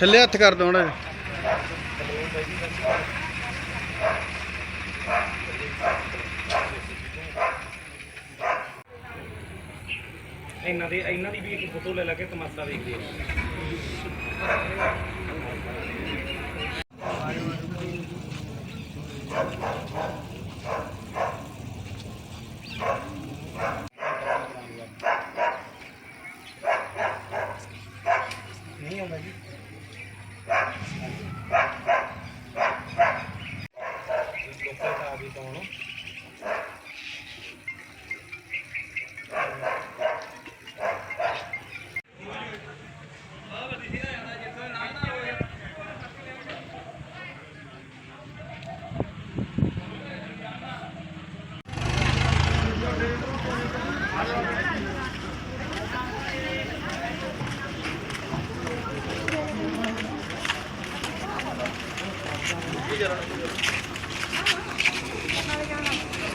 ਥੱਲੇ ਹੱਥ ਕਰ ਦੋ ਹੁਣ ਇਹਨਾਂ ਦੇ ਇਹਨਾਂ ਦੀ ਵੀ ਇੱਕ ਫੋਟੋ ਲੈ ਲਾ ਕੇ ਤਮਾਸ਼ਾ ਦੇਖਦੇ ਆ। ਲੋਕਾਂ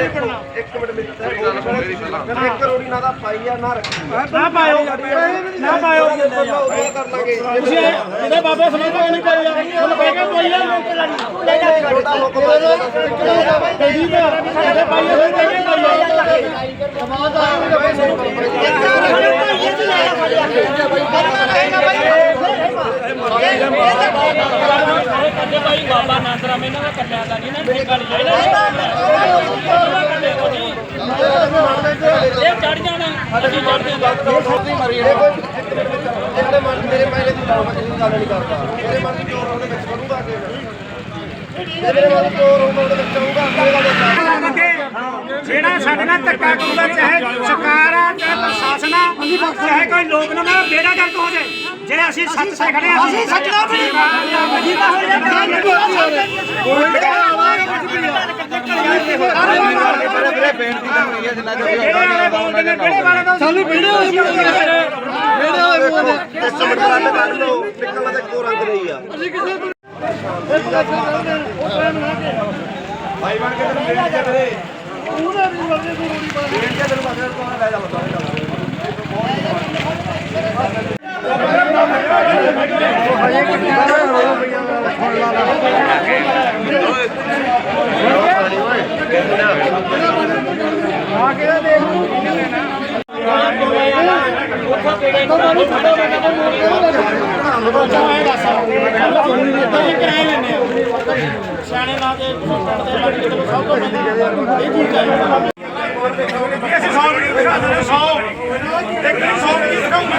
ਦਾ ਆ ਗਈ ਕੌਣ ਇੱਕ ਕਰੋੜੀ ਨਾ ਦਾ ਪਾਈ ਆ ਨਾ ਰੱਖੀ ਨਾ ਪਾਇਓ ਨਾ ਪਾਇਓ ਉਹ ਕਰ ਲਾਂਗੇ। ਤੁਸੀਂ ਇਹਦੇ ਬਾਬੇ ਸਮਝ ਕੋਈ ਨਹੀਂ ਪਾਇਆ। ਉਹਨੂੰ ਕਹਿ ਕੇ ਪਾਈ ਆ। ਛੋਟਾ ਹੁਕਮ ਜਲਦੀ ਤੇ ਸਾਡੇ ਪਾਈ ਹੋਏ ਕਹਿ ਕੇ ਪਾਈ ਆ। ਕੱਢੇ ਭਾਈ ਬਾਬਾ ਨਾਂਦਰਾਮ ਇਹਨਾਂ ਦਾ ਕੱਲਿਆ ਦਾ ਨਹੀਂ ਨਾ ਠੇਕਾ ਨਹੀਂ ਇਹ ਜਿਹੜੇ ਮਨ ਮੇਰੇ ਪਹਿਲੇ ਦੀ ਲਾਉਂ ਮੈਂ ਗੱਲ ਨਹੀਂ ਕਰਦਾ। ਮੇਰੇ ਮਨ ਦੀ ਚੋਰ ਉਹਦੇ ਵਿੱਚ ਕਰੂੰਗਾ ਕਿ ਮੈਂ ਮੇਰੇ ਮਨ ਦੀ ਚੋਰ ਹੋਊਗਾ ਉਹਦੇ ਵਿੱਚ ਆਊਗਾ ਅੱਗੇ ਦਾ। ਦੱਸਾਂ ਜਿਹੜਾ ਸਾਡੇ ਨਾਲ ਧੱਕਾ ਕਰੂਗਾ ਚਾਹੇ ਸਰਕਾਰ ਆ ਚਾਹੇ ਪ੍ਰਸ਼ਾਸਨ ਆ ਚਾਹੇ ਕੋਈ ਲੋਕ ਨਾ ਨਾ ਬੇੜਾ ਗਰਕ ਹੋ ਜਾਏ। ਜੇ ਅਸੀਂ ਸੱਚ ਸੇ ਖੜੇ ਆ ਅਸੀਂ ਸੱਚ ਨਾਲ ਬਣੀ ਮਜੀਦਾ ਹੋ ਸਾਨੂੰ ਵੀਡੀਓ ਇਸ ਮਿੰਟ ਗੱਲ ਕਰ ਲਓ ਨਿਕਲਣਾ ਤੇ ਕੋ ਰੰਗ ਰਹੀ ਆ ਭਾਈ ਬਣ ਕੇ ਤੈਨੂੰ ਬੇੜੀ ਦੇ ਵੀਰੇ ਉਹਨੇ ਵੀ ਬੰਦੇ ਨੂੰ ਰੋੜੀ ਪਾ ਦੇ ਤੈਨੂੰ ਬੰਦੇ ਨੂੰ ਲੈ ਜਾ ਬੰਦਾ ਸਿਆਣੇ ਲਾ ਦੇ ਪਿੰਡ ਦੇ ਲੱਗ ਕੇ ਸਭ ਤੋਂ ਪਹਿਲਾਂ ਇਹ ਚੀਜ਼ ਹੈ ਅਸੀਂ 100 ਵੀਡੀਓ ਦਿਖਾ ਦਿੰਦੇ 100 ਇੱਕ 100 ਵੀਡੀਓ ਦਿਖਾਉਂਗਾ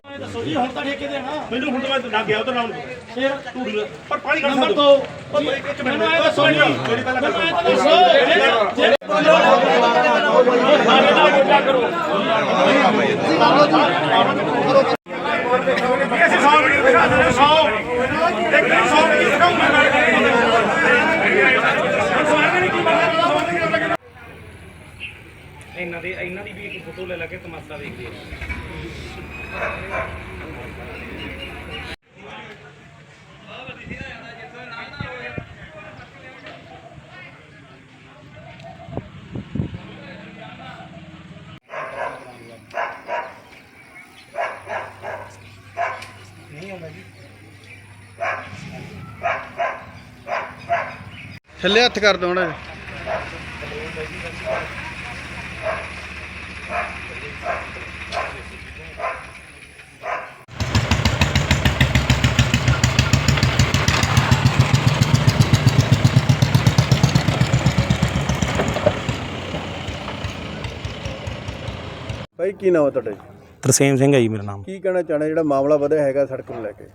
ਹੁਣ ਤਾਂ ਠੇਕੇ ਦੇਣਾ ਮੈਨੂੰ ਹੁਣ ਤਾਂ ਮੈਂ ਨਾ ਗਿਆ ਉਧਰ ਨਾਲ। ਫਿਰ ਤੂੰ ਪਰ ਪਾਣੀ ਕੱਢ ਨੰਬਰ ਦੋ 2 ਇੱਕ ਇੱਕ ਮੈਨੂੰ ਮਿੰਟ ਇਹ ਦੱਸੋ ਜੀ। ਮੇਰੀ ਪਹਿਲਾਂ ਮੈਨੂੰ ਇਹ ਤਾਂ ਦੱਸੋ ਜੇ ਜੇ ਸਾਡੇ ਨਾਲ ਵੋਟਾਂ ਕਰੋ ਅਸੀਂ 100 ਵੀਡੀਓ ਦਿਖਾ ਦਿੰਦੇ 100 ਇੱਕ 100 ਵੀਡੀਓ ਦਿਖਾਉਂਗਾ ਇਹਨਾਂ ਦੇ ਇਹਨਾਂ ਦੀ ਵੀ ਇੱਕ ਫੋਟੋ ਲੈ ਲਾ ਕੇ ਤਮਾਸ਼ਾ ਦੇਖਦੇ ਆ। ਥੱਲੇ ਹੱਥ ਕਰ ਦੋ ਹੁਣ ਕੀ ਨਾਮ ਹੈ ਤੁਹਾਡਾ ਜੀ? ਤਰਸੇਮ ਸਿੰਘ ਹੈ ਜੀ ਮੇਰਾ ਨਾਮ। ਕੀ ਕਹਿਣਾ ਚਾਹਣਾ ਜਿਹੜਾ ਮਾਮਲਾ ਵਧਿਆ ਹੈਗਾ ਸੜਕ ਨੂੰ ਲੈ ਕੇ।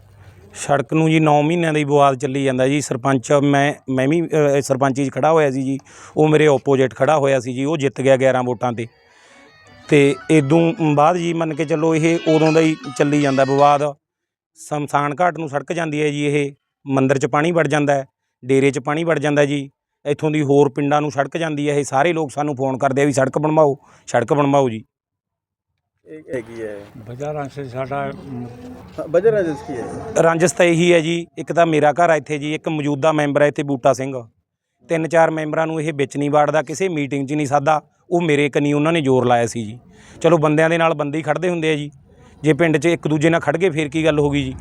ਸੜਕ ਨੂੰ ਜੀ 9 ਮਹੀਨਿਆਂ ਦਾ ਹੀ ਵਿਵਾਦ ਚੱਲੀ ਜਾਂਦਾ ਜੀ। ਸਰਪੰਚ ਮੈਂ ਮੈਂ ਵੀ ਅ, ਸਰਪੰਚੀ 'ਚ ਖੜਾ ਹੋਇਆ ਸੀ ਜੀ। ਉਹ ਮੇਰੇ ਆਪੋਜੀਟ ਖੜਾ ਹੋਇਆ ਸੀ ਜੀ। ਉਹ ਜਿੱਤ ਗਿਆ 11 ਵੋਟਾਂ ਤੇ। ਤੇ ਇਦੋਂ ਬਾਅਦ ਜੀ ਮੰਨ ਕੇ ਚੱਲੋ ਇਹ ਉਦੋਂ ਦਾ ਹੀ ਚੱਲੀ ਜਾਂਦਾ ਵਿਵਾਦ ਸ਼ਮਸ਼ਾਨ ਘਾਟ ਨੂੰ ਸੜਕ ਜਾਂਦੀ ਹੈ ਜੀ ਇਹ। ਮੰਦਿਰ 'ਚ ਪਾਣੀ ਵੜ ਜਾਂਦਾ ਹੈ। ਡੇਰੇ 'ਚ ਪਾਣੀ ਵੜ ਜਾਂਦਾ ਜੀ। ਇੱਥੋਂ ਦੀ ਹੋਰ ਪਿੰਡਾਂ ਨੂੰ ਸੜਕ ਜਾਂਦੀ ਹੈ। ਇਹ ਸਾਰੇ ਲੋਕ ਸਾਨੂੰ ਫੋਨ ਕਰਦੇ ਆ ਵੀ ਸੜਕ ਬਣਵਾਓ ਸੜਕ ਬਣਵਾਓ ਜੀ। ਇਹ ਹੈਗੀ ਹੈ। ਬਾਜ਼ਾਰਾਂ ਸੇ ਸਾਡਾ ਹਾਂ, ਵਜ੍ਹਾ ਰਜਸ ਕੀ ਹੈ? ਰੰਜਸ ਤਾਂ ਇਹੀ ਹੈ ਜੀ ਇੱਕ ਤਾਂ ਮੇਰਾ ਘਰ ਆ ਇੱਥੇ ਜੀ ਇੱਕ ਮੌਜੂਦਾ ਮੈਂਬਰ ਹੈ ਇੱਥੇ ਬੂਟਾ ਸਿੰਘ। ਤਿੰਨ ਚਾਰ ਮੈਂਬਰਾਂ ਨੂੰ ਇਹ ਵਿੱਚ ਨਹੀਂ ਵਾੜਦਾ ਕਿਸੇ ਮੀਟਿੰਗ 'ਚ ਨਹੀਂ ਸਾਦਾ ਉਹ ਮੇਰੇ ਕੰਨੀ ਉਹਨਾਂ ਨੇ ਜ਼ੋਰ ਲਾਇਆ ਸੀ ਜੀ। ਚਲੋ ਬੰਦਿਆਂ ਦੇ ਨਾਲ ਬੰਦੇ ਹੀ ਖੜਦੇ ਹੁੰਦੇ ਆ ਜੀ। ਜੇ ਪਿੰਡ 'ਚ ਇੱਕ ਦੂਜੇ ਨਾਲ ਖੜ ਗਏ ਫੇਰ ਕੀ ਗੱਲ ਹੋ ਗਈ ਜੀ?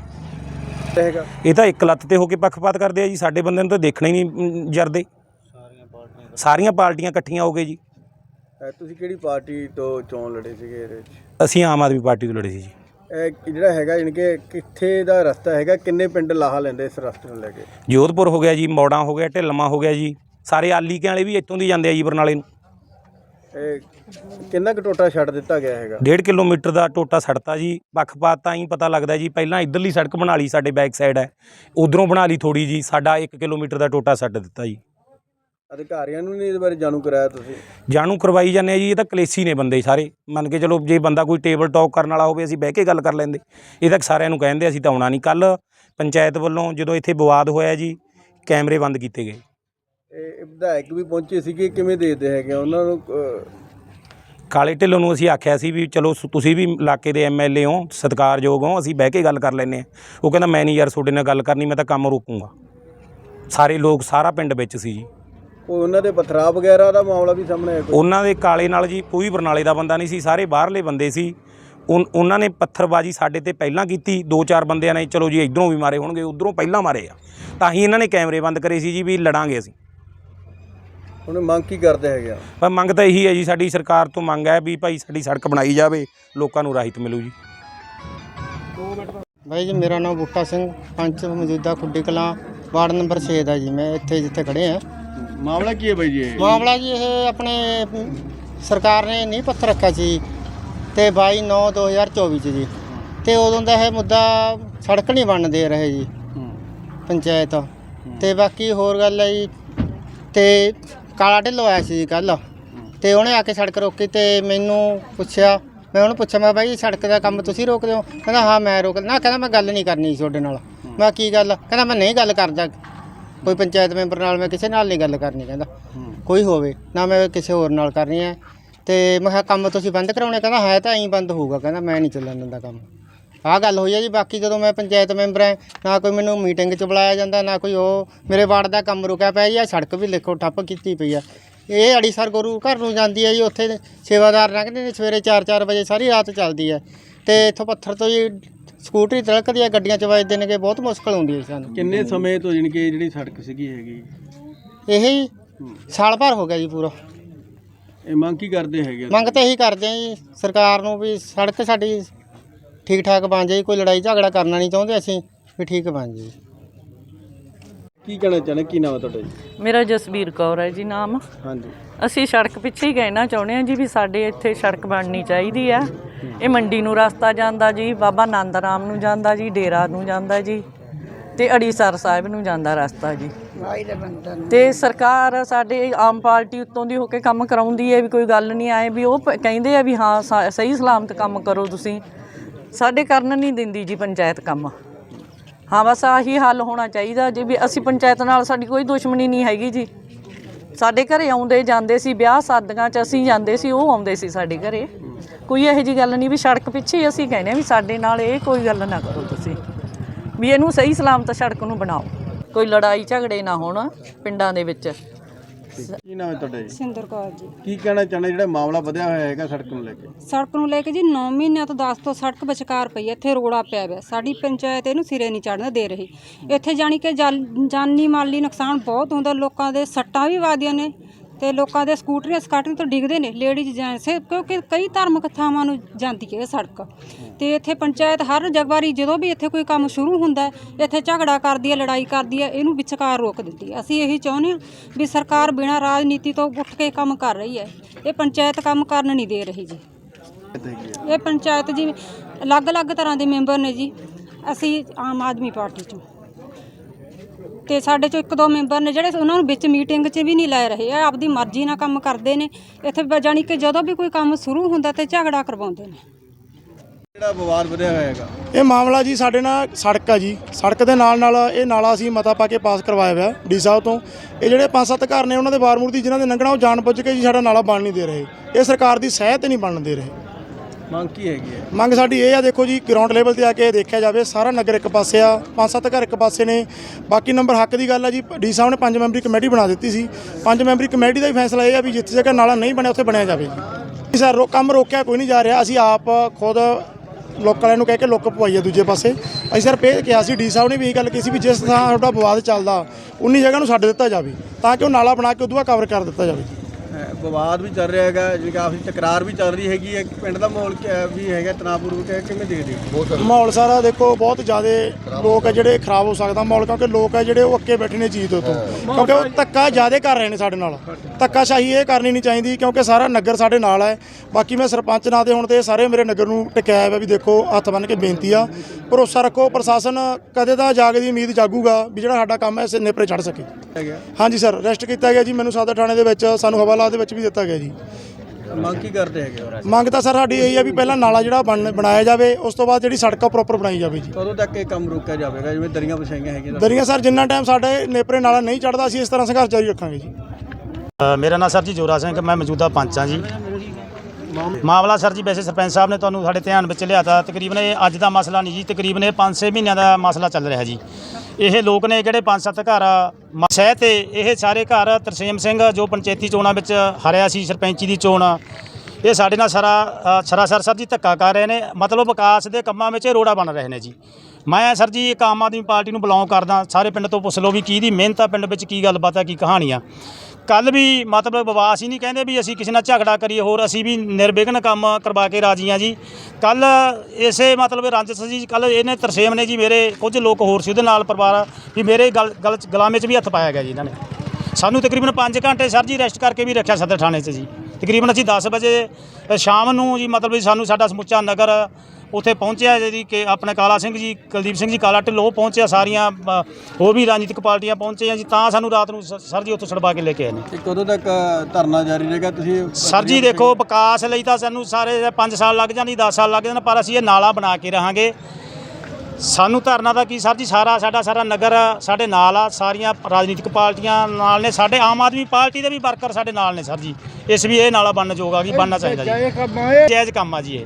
ਹੈਗਾ। ਇਹ ਤਾਂ ਇੱਕ ਲੱਤ ਤੇ ਹੋ ਕੇ ਪੱਖਪਾਤ ਕਰਦੇ ਆ ਜੀ ਸਾਡੇ ਬੰਦੇ ਨੂੰ ਤਾਂ ਦੇਖਣਾ ਹੀ ਨਹੀਂ ਜਰਦੇ। ਸਾਰੀਆਂ ਪਾਰਟੀਆਂ ਇਕੱਠੀਆਂ ਹੋ ਗਏ ਜੀ। ਅਹ ਤੁਸੀਂ ਕਿਹੜੀ ਪਾਰਟੀ ਤੋਂ ਚੋਣ ਲੜੇ ਸੀਗੇ ਇਹਦੇ ਵਿੱਚ? ਅਸੀਂ ਆਮ ਆਦਮੀ ਪਾਰਟੀ ਤੋਂ ਲੜੇ ਸੀ ਜੀ। ਇਹ ਜਿਹੜਾ ਹੈਗਾ ਯਾਨੀ ਕਿ ਕਿੱਥੇ ਦਾ ਰਸਤਾ ਹੈਗਾ ਕਿੰਨੇ ਪਿੰਡ ਲਾਹਾ ਲੈਂਦੇ ਇਸ ਰਸਤੇ ਨੂੰ ਲੈ ਕੇ? ਜੋਧਪੁਰ ਹੋ ਗਿਆ ਜੀ ਮੌੜਾਂ ਹੋ ਗਿਆ ਢਿੱਲਮਾ ਹੋ ਗਿਆ ਜੀ। ਸਾਰੇ ਆਲੀਕਿਆਂ ਵਾਲੇ ਵੀ ਇੱਥੋਂ ਦੀ ਜਾਂਦੇ ਆ ਜੀ ਬਰਨਾਲੇ ਨੂੰ। ਇਹ ਕਿੰਨਾ ਕੁ ਟੋਟਾ ਛੱਡ ਦਿੱਤਾ ਗਿਆ ਹੈਗਾ? ਡੇਢ ਕਿਲੋਮੀਟਰ ਦਾ ਟੋਟਾ ਸੜਤਾ ਜੀ। ਪੱਖਪਾਤ ਤਾਂ ਹੀ ਪਤਾ ਲੱਗਦਾ ਜੀ ਪਹਿਲਾਂ ਇਧਰਲੀ ਸੜਕ ਬਣਾ ਲਈ ਸਾਡੇ ਬੈਕ ਸਾਈਡ ਹੈ ਉਧਰੋਂ ਬਣਾ ਲਈ ਥੋੜੀ ਜੀ ਸਾਡਾ 1 ਕਿਲੋਮੀਟਰ ਦਾ ਟੋਟਾ ਛੱਡ ਦਿੱਤਾ ਜੀ। ਅਧਿਕਾਰੀਆਂ ਨੂੰ ਨਹੀਂ ਇਹਦੇ ਬਾਰੇ ਜਾਣੂ ਕਰਾਇਆ ਤੁਸੀਂ? ਜਾਣੂ ਕਰਵਾਈ ਜਾਂਦੇ ਆ ਜੀ ਇਹ ਤਾਂ ਕਲੇਸੀ ਨੇ ਬੰਦੇ ਸਾਰੇ। ਮੰਨ ਕੇ ਚਲੋ ਜੇ ਬੰਦਾ ਕੋਈ ਟੇਬਲ ਟਾਕ ਕਰਨ ਵਾਲਾ ਹੋਵੇ ਅਸੀਂ ਬਹਿ ਕੇ ਗੱਲ ਕਰ ਲੈਂਦੇ। ਇਹ ਤਾਂ ਸਾਰਿਆਂ ਨੂੰ ਕਹਿੰਦੇ ਅਸੀਂ ਤਾਂ ਆਉਣਾ ਨਹੀਂ। ਕੱਲ ਪੰਚਾਇਤ ਵੱਲੋਂ ਜਦੋਂ ਇੱਥੇ ਵਿਵਾਦ ਹੋਇਆ ਜੀ ਕੈਮਰੇ ਬੰਦ ਕੀਤੇ ਗਏ। ਇਹ ਵਿਧਾਇਕ ਵੀ ਪਹੁੰਚੇ ਸੀਗੇ ਕਿਵੇਂ ਦੇਖਦੇ ਹੈਗੇ ਆ? ਉਹਨਾਂ ਨੂੰ ਅਹ, ਕਾਲੇ ਢਿੱਲੋਂ ਨੂੰ ਅਸੀਂ ਆਖਿਆ ਸੀ ਵੀ ਚਲੋ ਸ- ਤੁਸੀਂ ਵੀ ਇਲਾਕੇ ਦੇ ਐਮਐਲਏ ਹੋ ਸਤਿਕਾਰਯੋਗ ਹੋ ਅਸੀਂ ਬਹਿ ਕੇ ਗੱਲ ਕਰ ਲੈਂਦੇ ਆ ਉਹ ਕਹਿੰਦਾ ਮੈਂ ਨਹੀਂ ਯਾਰ ਤੁਹਾਡੇ ਨਾਲ ਗੱਲ ਕਰਨੀ ਮੈਂ ਤਾਂ ਕੰਮ ਰੋਕੂੰਗਾ। ਸਾਰੇ ਲੋਕ ਸਾਰਾ ਪਿੰਡ ਵਿੱਚ ਸੀ ਜੀ। ਉਹ ਉਹਨਾਂ ਦੇ ਪਥਰਾ ਵਗੈਰਾ ਦਾ ਮਾਮਲਾ ਵੀ ਸਾਹਮਣੇ ਆਇਆ ਕੋਈ? ਉਹਨਾਂ ਦੇ ਕਾਲੇ ਨਾਲ ਜੀ ਕੋਈ ਬਰਨਾਲੇ ਦਾ ਬੰਦਾ ਨਹੀਂ ਸੀ ਸਾਰੇ ਬਾਹਰਲੇ ਬੰਦੇ ਸੀ। ਉਨ- ਉਹਨਾਂ ਨੇ ਪੱਥਰਬਾਜੀ ਸਾਡੇ ਤੇ ਪਹਿਲਾਂ ਕੀਤੀ ਦੋ ਚਾਰ ਬੰਦਿਆਂ ਨੇ ਚਲੋ ਜੀ ਇਧਰੋਂ ਵੀ ਮਾਰੇ ਹੋਣਗੇ ਉਧਰੋਂ ਪਹਿਲਾਂ ਮਾਰੇ ਆ। ਤਾਂ ਹੀ ਇਹਨਾਂ ਨੇ ਕੈਮਰੇ ਬੰਦ ਕਰੇ ਸੀ ਜੀ ਵੀ ਲੜਾਂਗੇ ਅਸੀਂ। ਹੁਣ ਮੰਗ ਕੀ ਕਰਦੇ ਹੈਗੇ ਆ? ਪਰ ਮੰਗ ਤਾਂ ਇਹੀ ਹੈ ਜੀ ਸਾਡੀ ਸਰਕਾਰ ਤੋਂ ਮੰਗ ਹੈ ਵੀ ਭਾਈ ਸਾਡੀ ਸੜਕ ਬਣਾਈ ਜਾਵੇ ਲੋਕਾਂ ਨੂੰ ਰਾਹਤ ਮਿਲੂ ਜੀ। ਬਾਈ ਜੀ ਮੇਰਾ ਨਾਮ ਬੂਟਾ ਸਿੰਘ ਪੰਚ ਮੌਜੂਦਾ ਖੁੱਡੀ ਕਲਾਂ ਵਾਰਡ ਨੰਬਰ 6 ਦਾ ਜੀ ਮੈਂ ਇੱਥੇ ਜਿੱਥੇ ਖੜੇ ਆ। ਮਾਮਲਾ ਕੀ ਹੈ ਬਾਈ ਜੀ? ਇਹ ਮਾਮਲਾ ਜੀ ਇਹ ਆਪਣੇ ਸਰਕਾਰ ਨੇ ਨਹੀਂ ਪੱਥਰ ਰੱਖਿਆ ਸੀ ਤੇ 22 9 2024 ਚ ਜੀ। ਤੇ ਉਦੋਂ ਦਾ ਇਹ ਮੁੱਦਾ ਸੜਕ ਨਹੀਂ ਬਣਨ ਦੇ ਰਹੇ ਜੀ ਪੰਚਾਇਤ। ਤੇ ਬਾਕੀ ਹੋਰ ਗੱਲ ਹੈ ਜੀ ਤੇ ਕਾਲਾ ਢਿੱਲੋਂ ਆਇਆ ਸੀ ਕੱਲ ਤੇ ਉਹਨੇ ਆ ਕੇ ਸੜਕ ਰੋਕੀ ਤੇ ਮੈਨੂੰ ਪੁੱਛਿਆ ਮੈਂ ਉਹਨੂੰ ਪੁੱਛਿਆ ਮੈਂ ਬਾਈ ਸੜਕ ਦਾ ਕੰਮ ਤੁਸੀਂ ਰੋਕਦੇ ਹੋ? ਕਹਿੰਦਾ ਹਾਂ ਮੈਂ ਰੋਕ ਨਾ ਕਹਿੰਦਾ ਮੈਂ ਗੱਲ ਨਹੀਂ ਕਰਨੀ ਤੁਹਾਡੇ ਨਾਲ। ਮੈਂ ਕੀ ਗੱਲ? ਕਹਿੰਦਾ ਮੈਂ ਨਹੀਂ ਗੱਲ ਕਰਦਾ। ਕੋਈ ਪੰਚਾਇਤ ਮੈਂਬਰ ਨਾਲ ਮੈਂ ਕਿਸੇ ਨਾਲ ਨਹੀਂ ਗੱਲ ਕਰਨੀ ਕਹਿੰਦਾ। ਕੋਈ ਹੋਵੇ, ਨਾ ਮੈਂ ਕਿਸੇ ਹੋਰ ਨਾਲ ਕਰਨੀ ਹੈ। ਤੇ ਮੈਂ ਕਿਹਾ, ਕੰਮ ਤੁਸੀਂ ਬੰਦ ਕਰਾਉਣੇ ਕਹਿੰਦਾ, ਹੈ ਤਾਂ ਐਂ ਬੰਦ ਹੋਊਗਾ। ਕਹਿੰਦਾ, ਮੈਂ ਨਹੀਂ ਚੱਲਣ ਦਿੰਦਾ ਕੰਮ। ਆਹ ਗੱਲ ਹੋਈ ਹੈ ਜੀ। ਬਾਕੀ ਜਦੋਂ ਮੈਂ ਪੰਚਾਇਤ ਮੈਂਬਰ ਹਾਂ, ਨਾ ਕੋਈ ਮੈਨੂੰ ਮੀਟਿੰਗ 'ਚ ਬੁਲਾਇਆ ਜਾਂਦਾ, ਨਾ ਕੋਈ ਉਹ ਮੇਰੇ ਵਾਰਡ ਦਾ ਕੰਮ ਰੁਕਿਆ ਪਿਆ ਜੀ। ਆਹ ਸੜਕ ਵੀ ਲਿਖੋ ਠੱਪ ਕੀਤੀ ਪਈ ਆ। ਇਹ ਅੜੀਸਰ ਗੁਰੂ ਘਰ ਨੂੰ ਜਾਂਦੀ ਹੈ ਜੀ। ਉੱਥੇ ਸੇਵਾਦਾਰ ਲੰਘਦੇ ਨੇ। ਸਵੇਰੇ 4-4 ਵਜੇ ਸਾਰੀ ਰਾਤ ਚੱਲਦੀ ਹੈ। ਤੇ ਇੱਥੋਂ ਪੱਥਰ ਤੋਂ ਜੀ ਸਕੂਟਰੀ ਤਿਲਕਦੀ ਹੈ ਗੱਡੀਆਂ 'ਚ ਵੱਜਦੇ ਨੇਗੇ ਬਹੁਤ ਮੁਸ਼ਕਲ ਹੁੰਦੀ ਹੈ ਸਾਨੂੰ। ਕਿੰਨੇ ਸਮੇਂ ਤੋਂ ਜਾਣੀ ਕਿ ਜਿਹੜੀ ਸੜਕ ਸੀਗੀ ਹੈਗੀ? ਇਹ ਹੀ। ਸਾਲ ਭਰ ਹੋ ਗਿਆ ਜੀ ਪੂਰਾ। ਇਹ ਮੰਗ ਕੀ ਕਰਦੇ ਹੈਗੇ ਮੰਗ ਤਾਂ ਇਹੀ ਕਰਦੇ ਆ ਜੀ ਸਰਕਾਰ ਨੂੰ ਵੀ ਸੜਕ ਸਾਡੀ ਠੀਕ ਠਾਕ ਬਣ ਜਾਏ ਕੋਈ ਲੜਾਈ ਝਗੜਾ ਕਰਨਾ ਨਹੀਂ ਚਾਹੁੰਦੇ ਅਸੀਂ ਵੀ ਠੀਕ ਬਣ ਜਾਏ। ਕੀ ਕਹਿਣਾ ਚਾਹੁੰਦੇ ਕੀ ਨਾਮ ਹੈ ਤੁਹਾਡਾ ਜੀ? ਮੇਰਾ ਜਸਬੀਰ ਕੌਰ ਹੈ ਜੀ ਨਾਮ। ਹਾਂਜੀ। ਅਸੀਂ ਸੜਕ ਪਿੱਛੇ ਹੀ ਕਹਿਣਾ ਚਾਹੁੰਦੇ ਹਾਂ ਜੀ ਵੀ ਸਾਡੇ ਇੱਥੇ ਸੜਕ ਬਣਨੀ ਚਾਹੀਦੀ ਆ ਇਹ ਮੰਡੀ ਨੂੰ ਰਸਤਾ ਜਾਂਦਾ ਜੀ ਬਾਬਾ ਨੰਦ ਰਾਮ ਨੂੰ ਜਾਂਦਾ ਜੀ ਡੇਰਾ ਨੂੰ ਜਾਂਦਾ ਜੀ ਤੇ ਅੜੀਸਰ ਸਾਹਿਬ ਨੂੰ ਜਾਂਦਾ ਰਸਤਾ ਜੀ। ਤੇ ਸਰਕਾਰ ਸਾਡੇ ਆਮ ਪਾਰਟੀ ਉੱਤੋਂ ਦੀ ਹੋ ਕੇ ਕੰਮ ਕਰਾਉਂਦੀ ਹੈ ਵੀ ਕੋਈ ਗੱਲ ਨਹੀਂ ਆਏ ਵੀ ਉਹ ਪ- ਕਹਿੰਦੇ ਆ ਵੀ ਹਾਂ ਸਾ- ਸਹੀ ਸਲਾਮਤ ਕੰਮ ਕਰੋ ਤੁਸੀਂ। ਸਾਡੇ ਕਰਨ ਨਹੀਂ ਦਿੰਦੀ ਜੀ ਪੰਚਾਇਤ ਕੰਮ। ਹਾਂ, ਬਸ ਆਹੀ ਹੱਲ ਹੋਣਾ ਚਾਹੀਦਾ ਜੀ ਵੀ ਅਸੀਂ ਪੰਚਾਇਤ ਨਾਲ ਸਾਡੀ ਕੋਈ ਦੁਸ਼ਮਣੀ ਨਹੀਂ ਹੈਗੀ ਜੀ। ਸਾਡੇ ਘਰੇ ਆਉਂਦੇ ਜਾਂਦੇ ਸੀ, ਵਿਆਹ ਸ਼ਾਦੀਆਂ 'ਚ ਅਸੀਂ ਜਾਂਦੇ ਸੀ, ਉਹ ਆਉਂਦੇ ਸੀ ਸਾਡੇ ਘਰੇ। ਕੋਈ ਇਹੋ ਜੀ ਗੱਲ ਨਹੀਂ ਵੀ ਸੜਕ ਪਿੱਛੇ ਹੀ ਅਸੀਂ ਕਹਿੰਦੇ ਆ ਵੀ ਸਾਡੇ ਨਾਲ ਇਹ ਕੋਈ ਗੱਲ ਨਾ ਕਰੋ ਤੁਸੀਂ। ਵੀ ਇਹਨੂੰ ਸਹੀ ਸਲਾਮਤ ਸੜਕ ਨੂੰ ਬਣਾਓ। ਕੋਈ ਲੜਾਈ ਝਗੜੇ ਨਾ ਹੋਣ ਪਿੰਡਾਂ ਦੇ ਵਿੱਚ। ਕੀ ਨਾਮ ਹੈ ਤੁਹਾਡਾ ਜੀ? ਸਿੰਦਰ ਕੌਰ ਜੀ। ਕੀ ਕਹਿਣਾ ਚਾਹੁੰਦੇ ਜਿਹੜਾ ਮਾਮਲਾ ਵਧਿਆ ਹੋਇਆ ਹੈਗਾ ਸੜਕ ਨੂੰ ਲੈ ਕੇ। ਸੜਕ ਨੂੰ ਲੈ ਕੇ ਜੀ 9 ਮਹੀਨਿਆਂ ਤੋਂ 10 ਤੋਂ ਸੜਕ ਵਿਚਕਾਰ ਪਈ ਹੈ। ਇੱਥੇ ਰੋੜਾ ਪਿਆ ਹੋਇਆ। ਸਾਡੀ ਪੰਚਾਇਤ ਇਹਨੂੰ ਸਿਰੇ ਨਹੀਂ ਚੜਨ ਦੇ ਰਹੀ। ਇੱਥੇ ਜਾਣੀ ਕਿ ਜਾਲ- ਜਾਨੀ ਮਾਲੀ ਨੁਕਸਾਨ ਬਹੁਤ ਹੁੰਦਾ। ਲੋਕਾਂ ਦੇ ਸੱਟਾਂ ਵੀ ਵਾਦੀਆਂ ਨੇ। ਤੇ ਲੋਕਾਂ ਦੇ ਸਕੂਟਰੀਆਂ ਸਕਾਟਰੀ ਤੋਂ ਡਿੱਗਦੇ ਨੇ, ਲੇਡੀਜ਼ ਜੈਂਟਸ ਕਿਉਂਕਿ ਕਈ ਧਾਰਮਿਕ ਥਾਵਾਂ ਨੂੰ ਜਾਂਦੀ ਹੈ ਇਹ ਸੜਕ। ਤੇ ਇੱਥੇ ਪੰਚਾਇਤ ਹਰ ਜਗਵਾਰੀ ਜਦੋਂ ਵੀ ਇੱਥੇ ਕੋਈ ਕੰਮ ਸ਼ੁਰੂ ਹੁੰਦਾ ਇੱਥੇ ਝਗੜਾ ਕਰਦੀ ਹੈ, ਲੜਾਈ ਕਰਦੀ ਹੈ, ਇਹਨੂੰ ਵਿਚਕਾਰ ਰੋਕ ਦਿੰਦੀ ਹੈ। ਅਸੀਂ ਇਹੀ ਚਾਹੁੰਦੇ ਹਾਂ ਵੀ ਸਰਕਾਰ ਬਿਨਾਂ ਰਾਜਨੀਤੀ ਤੋਂ ਉੱਠ ਕੇ ਕੰਮ ਕਰ ਰਹੀ ਹੈ। ਇਹ ਪੰਚਾਇਤ ਕੰਮ ਕਰਨ ਨਹੀਂ ਦੇ ਰਹੀ ਜੀ। ਇਹ ਪੰਚਾਇਤ ਜੀ ਅਲੱਗ-ਅਲੱਗ ਤਰ੍ਹਾਂ ਦੇ ਮੈਂਬਰ ਨੇ ਜੀ। ਅਸੀਂ ਆਮ ਆਦਮੀ ਪਾਰਟੀ ਚੋਂ। ਤੇ ਸਾਡੇ ਚੋਂ ਇੱਕ ਦੋ ਮੈਂਬਰ ਨੇ ਜਿਹੜੇ ਉਹਨਾਂ ਨੂੰ ਵਿੱਚ ਮੀਟਿੰਗ 'ਚ ਵੀ ਨਹੀਂ ਲੈ ਰਹੇ। ਇਹ ਆਪਦੀ ਮਰਜ਼ੀ ਨਾਲ ਕੰਮ ਕਰਦੇ ਨੇ। ਇੱਥੇ ਜਾਣੀ ਕਿ ਜਦੋਂ ਵੀ ਕੋਈ ਕੰਮ ਸ਼ੁਰੂ ਹੁੰਦਾ ਤੇ ਝਗੜਾ ਕਰਵਾਉਂਦੇ ਨੇ। ਜਿਹੜਾ ਵਿਵਾਦ ਵਧਿਆ ਹੋਇਆ ਹੈਗਾ? ਇਹ ਮਾਮਲਾ ਜੀ ਸਾਡੇ ਨਾਲ ਸੜਕ ਆ ਜੀ। ਸੜਕ ਦੇ ਨਾਲ ਨਾਲ ਇਹ ਨਾਲਾ ਅਸੀਂ ਮਤਾ ਪਾ ਕੇ ਪਾਸ ਕਰਵਾਇਆ ਹੋਇਆ ਡੀ ਸਾਹਿਬ ਤੋਂ। ਇਹ ਜਿਹੜੇ ਪੰਜ ਸੱਤ ਘਰ ਨੇ ਉਹਨਾਂ ਦੇ ਬਾਰਮੂਰਤੀ ਜਿਨ੍ਹਾਂ ਦੇ ਲੰਘਣਾ ਉਹ ਜਾਣ ਬੁੱਝ ਕੇ ਜੀ ਸਾਡਾ ਨਾਲਾ ਬਣ ਨਹੀਂ ਦੇ ਰਹੇ। ਇਹ ਸਰਕਾਰ ਦੀ ਸਹਿ ਤੇ ਨਹੀਂ ਬਣਨ ਦੇ ਰਹੇ। ਮੰਗ ਕੀ ਹੈਗੀ ਹੈ? ਮੰਗ ਸਾਡੀ ਇਹ ਆ, ਦੇਖੋ ਜੀ ਗਰਾਊਂਡ ਲੈਵਲ ਤੇ ਆ ਕੇ ਦੇਖਿਆ ਜਾਵੇ, ਸਾਰਾ ਨਗਰ ਇੱਕ ਪਾਸੇ ਆ, ਪੰਜ ਸੱਤ ਘਰ ਇੱਕ ਪਾਸੇ ਨੇ। ਬਾਕੀ ਨੰਬਰ ਹੱਕ ਦੀ ਗੱਲ ਆ ਜੀ, ਡੀ ਸਾਹਿਬ ਨੇ ਪੰਜ ਮੈਂਬਰੀ ਕਮੇਟੀ ਬਣਾ ਦਿੱਤੀ ਸੀ। ਪੰਜ ਮੈਂਬਰੀ ਕਮੇਟੀ ਦਾ ਹੀ ਫੈਸਲਾ ਇਹ ਆ ਵੀ ਜਿੱਥੇ ਜਗ੍ਹਾ ਨਾਲਾ ਨਹੀਂ ਬਣਿਆ, ਉੱਥੇ ਬਣਿਆ ਜਾਵੇ ਜੀ। ਸਰ, ਰੋ, ਕੰਮ ਰੋਕਿਆ ਕੋਈ ਨਹੀਂ ਜਾ ਰਿਹਾ। ਅਸੀਂ ਆਪ ਖੁਦ ਲੋਕਾਂ ਵਾਲਿਆਂ ਨੂੰ ਕਹਿ ਕੇ ਲੋਕ ਪਵਾਈ ਆ ਦੂਜੇ ਪਾਸੇ। ਅਸੀਂ ਸਰ ਪੇ ਕਿਹਾ ਸੀ, ਡੀ ਸਾਹਿਬ ਨੇ ਵੀ ਇਹ ਗੱਲ ਕੀਤੀ ਸੀ ਵੀ ਜਿਸ ਥਾਂ ਤੁਹਾਡਾ ਵਿਵਾਦ ਚੱਲਦਾ, ਉਨੀ ਜਗ੍ਹਾ ਨੂੰ ਛੱਡ ਦਿੱਤਾ ਜਾਵੇ, ਤਾਂ ਕਿ ਉਹ ਨਾਲਾ ਬਣਾ ਕੇ ਉਦੋਂ ਕਵਰ ਕਰ ਦਿੱਤਾ ਜਾਵੇ। ਵਿਵਾਦ ਵੀ ਚੱਲ ਰਿਹਾ ਹੈਗਾ ਜਿਹੜੀ ਆਪਸੀ ਤਕਰਾਰ ਵੀ ਚੱਲ ਰਹੀ ਹੈਗੀ ਹੈ। ਪਿੰਡ ਦਾ ਮਾਹੌਲ ਕਿਆ ਵੀ ਹੈਗਾ ਤਣਾਅਪੂਰਵਕ ਹੈ ਕਿਵੇਂ ਦੇਖਦੇ ਹੋ? ਮਾਹੌਲ ਸਾਰਾ ਦੇਖੋ ਬਹੁਤ ਜ਼ਿਆਦਾ ਲੋਕ ਆ ਜਿਹੜੇ ਖਰਾਬ ਹੋ ਸਕਦਾ ਮਾਹੌਲ ਕਿਉਂਕਿ ਲੋਕ ਆ ਜਿਹੜੇ ਉਹ ਅੱਕੇ ਬੈਠੇ ਨੇ ਚੀਜ਼ ਤੋਂ ਕਿਉਂਕਿ ਉਹ ਧੱਕਾ ਜ਼ਿਆਦਾ ਕਰ ਰਹੇ ਨੇ ਸਾਡੇ ਨਾਲ। ਧੱਕਾਸ਼ਾਹੀ ਇਹ ਕਰਨੀ ਨਹੀਂ ਚਾਹੀਦੀ ਕਿਉਂਕਿ ਸਾਰਾ ਨਗਰ ਸਾਡੇ ਨਾਲ ਹੈ। ਬਾਕੀ ਮੈਂ ਸਰਪੰਚ ਨਾਂ ਦੇ ਹੁਣ ਤੇ ਸਾਰੇ ਮੇਰੇ ਨਗਰ ਨੂੰ ਟਿਕਾਇਆ ਹੋਇਆ ਵੀ ਦੇਖੋ ਹੱਥ ਬੰਨ ਕੇ ਬੇਨਤੀ ਆ। ਭਰੋਸਾ ਰੱਖੋ ਪ੍ਰਸ਼ਾਸਨ ਕਦੇ ਤਾਂ ਜਾਗਦੀ ਉਮੀਦ ਜਾਗੂਗਾ ਵੀ ਜਿਹੜਾ ਸਾਡਾ ਕੰਮ ਹੈ ਇਸੇ ਨੇਪਰੇ ਚੜ ਸਕੇ। ਹੈਗਾ। ਹਾਂਜੀ ਸਰ ਅਰੈਸਟ ਕੀਤਾ ਗਿਆ ਜੀ ਮੈਨੂੰ ਸਦਰ ਥਾਣੇ ਦੇ ਵਿੱਚ ਸਾਨੂੰ ਹਵਾਲਾ ਦੇ ਵਿੱਚ ਵੀ ਦਿੱਤਾ ਗਿਆ ਜੀ। ਮੰਗ ਕੀ ਕਰਦੇ ਹੈਗੇ ਹੋ? ਮੰਗ ਤਾਂ ਸਰ ਸਾਡੀ ਇਹ ਆ ਵੀ ਪਹਿਲਾਂ ਨਾਲਾ ਜਿਹੜਾ ਬਣ ਬਣਾਇਆ ਜਾਵੇ ਉਸ ਤੋਂ ਬਾਅਦ ਜਿਹੜੀ ਸੜਕਾਂ ਪ੍ਰੋਪਰ ਬਣਾਈ ਜਾਵੇ ਜੀ। ਕਦੋਂ ਤੱਕ ਇਹ ਕੰਮ ਰੋਕਿਆ ਜਾਵੇਗਾ? ਜਿਵੇਂ ਦਰੀਆਂ ਵਿਛਾਈਆਂ ਹੈਗੀਆਂ ਦਰੀਆਂ ਸਰ ਜਿੰਨਾ ਟਾਈਮ ਸਾਡੇ ਨੇਪਰੇ ਨਾਲਾ ਨਹੀਂ ਚੜਦਾ ਅਸੀਂ ਇਸ ਤਰ੍ਹਾਂ ਸੰਘਰਸ਼ ਜਾਰੀ ਰੱਖਾਂਗੇ ਜੀ। ਅ, ਮੇਰਾ ਨਾਮ ਸਰ ਜੀ ਜੋਰਾ ਸਿੰਘ ਮੈਂ ਮੌਜੂਦਾ ਪੰਚ ਹਾਂ ਜੀ। ਮਾਮਲਾ ਸਰ ਜੀ, ਵੈਸੇ ਸਰਪੰਚ ਸਾਹਿਬ ਨੇ ਤੁਹਾਨੂੰ ਸਾਡੇ ਧਿਆਨ ਵਿੱਚ ਲਿਆਤਾ। ਤਕਰੀਬਨ ਇਹ ਅੱਜ ਦਾ ਮਸਲਾ ਨਹੀਂ ਜੀ, ਤਕਰੀਬਨ ਇਹ 5-6 ਮਹੀਨਿਆਂ ਦਾ ਮਸਲਾ ਚੱਲ ਰਿਹਾ ਜੀ। ਇਹ ਲੋਕ ਨੇ ਜਿਹੜੇ 5-7 ਘਰ ਮਸਹਿ ਤੇ ਇਹ ਸਾਰੇ ਘਰ ਤਰਸੇਮ ਸਿੰਘ ਜੋ ਪੰਚਾਇਤੀ ਚੋਣਾਂ ਵਿੱਚ ਹਾਰਿਆ ਸੀ, ਸਰਪੰਚੀ ਦੀ ਚੋਣ। ਇਹ ਸਾਡੇ ਨਾਲ ਸਾਰਾ ਸਰਾਸਰ ਸਰ ਜੀ ਧੱਕਾ ਕਰ ਰਹੇ ਨੇ। ਮਤਲਬ ਵਿਕਾਸ ਦੇ ਕੰਮਾਂ ਵਿੱਚ ਇਹ ਰੋੜਾ ਬਣ ਰਹੇ ਨੇ ਜੀ। ਮੈਂ ਸਰ ਜੀ, ਇੱਕ ਆਮ ਆਦਮੀ ਪਾਰਟੀ ਨੂੰ ਬਿਲੋਂਗ ਕਰਦਾ। ਸਾਰੇ ਪਿੰਡ ਤੋਂ ਪੁੱਛ ਲਓ ਵੀ ਕੀ ਦੀ ਮਿਹਨਤ ਆ, ਪਿੰਡ ਵਿੱਚ ਕੀ ਗੱਲਬਾਤ ਆ, ਕੀ ਕਹਾਣੀ ਆ। ਕੱਲ ਵੀ ਮਤਲਬ ਵਿਵਾਸ ਹੀ ਨਹੀਂ ਕਹਿੰਦੇ ਵੀ ਅਸੀਂ ਕਿਸੇ ਨਾਲ ਝਗੜਾ ਕਰੀਏ ਹੋਰ ਅਸੀਂ ਵੀ ਨਿਰਵਿਘਨ ਕੰਮ ਕਰਵਾ ਕੇ ਰਾਜੀ ਹਾਂ ਜੀ। ਕੱਲ ਇਸੇ ਮਤਲਬ ਰੰਜਸ ਜੀ ਕੱਲ ਇਹਨੇ ਤਰਸੇਮ ਨੇ ਜੀ ਮੇਰੇ ਕੁਝ ਲੋਕ ਹੋਰ ਸੀ ਉਹਦੇ ਨਾਲ ਪਰਿਵਾਰ ਵੀ ਮੇਰੇ ਗਲ ਗਲ ਗਲਾਮੇ 'ਚ ਵੀ ਹੱਥ ਪਾਇਆ ਗਿਆ ਜੀ ਇਹਨਾਂ ਨੇ। ਸਾਨੂੰ ਤਕਰੀਬਨ 5 ਘੰਟੇ ਸਰ ਜੀ ਰੈਸਟ ਕਰਕੇ ਵੀ ਰੱਖਿਆ ਸਦਰ ਥਾਣੇ 'ਚ ਜੀ। ਤਕਰੀਬਨ ਅਸੀਂ 10 ਵਜੇ ਅ, ਸ਼ਾਮ ਨੂੰ ਜੀ ਮਤਲਬ ਵੀ ਸਾਨੂੰ ਸਾਡਾ ਸਮੁੱਚਾ ਨਗਰ ਉੱਥੇ ਪਹੁੰਚਿਆ ਜੀ ਕਿ ਆਪਣੇ ਕਾਲਾ ਸਿੰਘ ਜੀ ਕੁਲਦੀਪ ਸਿੰਘ ਜੀ ਕਾਲਾ ਢਿੱਲੋਂ ਪਹੁੰਚਿਆ ਸਾਰੀਆਂ ਅ, ਹੋਰ ਵੀ ਰਾਜਨੀਤਿਕ ਪਾਰਟੀਆਂ ਪਹੁੰਚੀਆਂ ਜੀ ਤਾਂ ਸਾਨੂੰ ਰਾਤ ਨੂੰ ਸ- ਸਰ ਜੀ ਉੱਥੋਂ ਛਡਵਾ ਕੇ ਲੈ ਕੇ ਆਏ ਨੇ। ਤੇ ਕਦੋਂ ਤੱਕ ਅ, ਧਰਨਾ ਜਾਰੀ ਰਹੇਗਾ? ਤੁਸੀਂ ਸਰ ਜੀ ਦੇਖੋ ਵਿਕਾਸ ਲਈ ਤਾਂ ਸਾਨੂੰ ਸਾਰੇ 5 ਸਾਲ ਲੱਗ ਜਾਂਦੀ 10 ਸਾਲ ਲੱਗ ਜਾਣ ਪਰ ਅਸੀਂ ਇਹ ਨਾਲਾ ਬਣਾ ਕੇ ਰਹਾਂਗੇ। ਸਾਨੂੰ ਧਰਨਾ ਦਾ ਕੀ ਸਰ ਜੀ ਸਾਰਾ ਸਾਡਾ ਸਾਰਾ ਨਗਰ ਸਾਡੇ ਨਾਲ ਆ ਸਾਰੀਆਂ ਰਾਜਨੀਤਿਕ ਪਾਰਟੀਆਂ ਨਾਲ ਨੇ ਸਾਡੇ ਆਮ ਆਦਮੀ ਪਾਰਟੀ ਦੇ ਵੀ ਵਰਕਰ ਸਾਡੇ ਨਾਲ ਨੇ ਸਰ ਜੀ। ਇਸ ਵੀ ਇਹ ਨਾਲਾ ਬਣਨ ਜੋਗਾ ਵੀ ਬਣਨਾ ਚਾਹੀਦਾ ਜੀ। ਜਾਇਜ਼ ਕੰਮ ਆ ਜੀ ਇਹ।